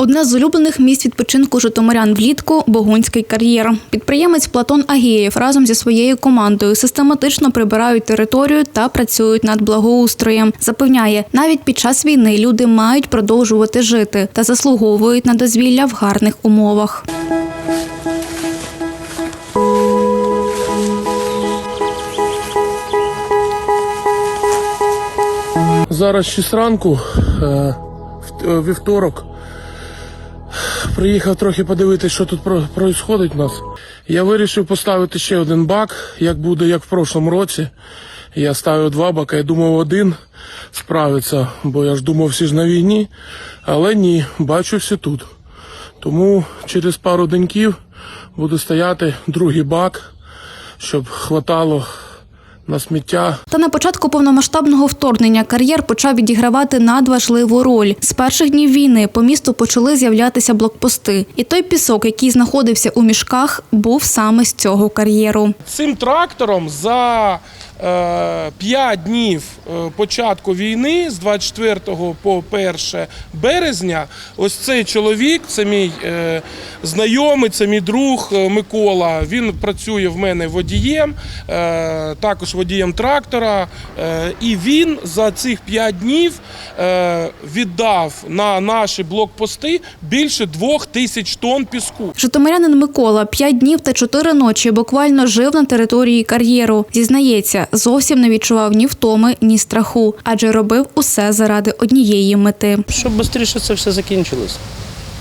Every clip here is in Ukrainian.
Одне з улюблених місць відпочинку житомирян влітку Богунський кар'єр. Підприємець Платон Агієв разом зі своєю командою систематично прибирають територію та працюють над благоустроєм. Запевняє, навіть під час війни люди мають продовжувати жити та заслуговують на дозвілля в гарних умовах. Зараз 6 ранку, е, е, вівторок. Приїхав трохи подивитися, що тут про- у нас. Я вирішив поставити ще один бак, як буде, як в прошлому році. Я ставив два бака, я думав, один справиться, бо я ж думав, всі ж на війні. Але ні, бачу всі тут. Тому через пару деньків буде стояти другий бак, щоб хватало на сміття Та на початку повномасштабного вторгнення кар'єр почав відігравати надважливу роль. З перших днів війни по місту почали з'являтися блокпости, і той пісок, який знаходився у мішках, був саме з цього кар'єру. Цим трактором за 5 днів е, початку війни, з 24 по 1 березня, ось цей чоловік, це мій е, знайомий, це мій друг е, Микола. Він працює в мене водієм, е, також водієм трактора. Е, і він за цих 5 днів е, віддав на наші блокпости більше двох тисяч тонн піску. Житомирянин Микола п'ять днів та чотири ночі буквально жив на території кар'єру. Зізнається, зовсім не відчував ні втоми, ні страху, адже робив усе заради однієї мети. Щоб швидше це все закінчилось.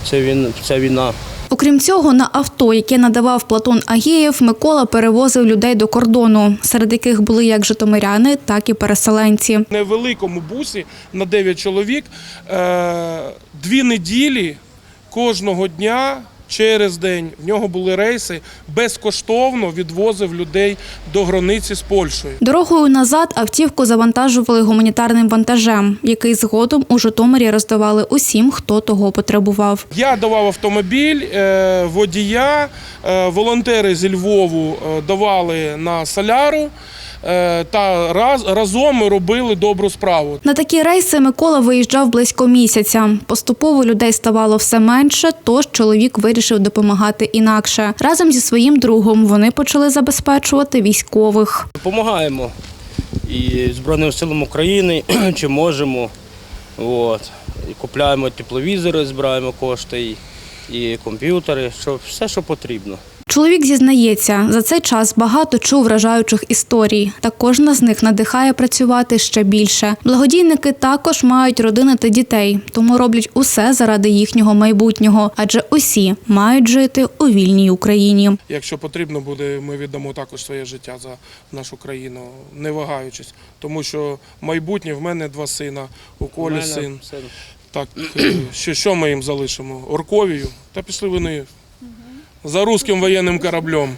Це він, ця війна. Окрім цього, на авто, яке надавав Платон Агієв, Микола перевозив людей до кордону, серед яких були як житомиряни, так і переселенці. В невеликому бусі на 9 чоловік е, дві неділі кожного дня через день в нього були рейси, безкоштовно відвозив людей до границі з Польщею. Дорогою назад автівку завантажували гуманітарним вантажем, який згодом у Житомирі роздавали усім, хто того потребував. Я давав автомобіль, е, водія, е, волонтери зі Львову е, давали на соляру. Е, Та раз, разом ми робили добру справу. На такі рейси Микола виїжджав близько місяця. Поступово людей ставало все менше, тож чоловік вирішив допомагати інакше. Разом зі своїм другом вони почали забезпечувати військових. Допомагаємо і Збройним силам України, чи можемо. От. І купляємо тепловізори, збираємо кошти, і, і комп'ютери, що, все, що потрібно. Чоловік зізнається, за цей час багато чув вражаючих історій, та кожна з них надихає працювати ще більше. Благодійники також мають родини та дітей, тому роблять усе заради їхнього майбутнього, адже усі мають жити у вільній Україні. Якщо потрібно буде, ми віддамо також своє життя за нашу країну, не вагаючись. Тому що майбутнє в мене два сина, у У Колі мене син. все. Так, е, що, що ми їм залишимо? Орковію та пішли вони за руським воєнним кораблем.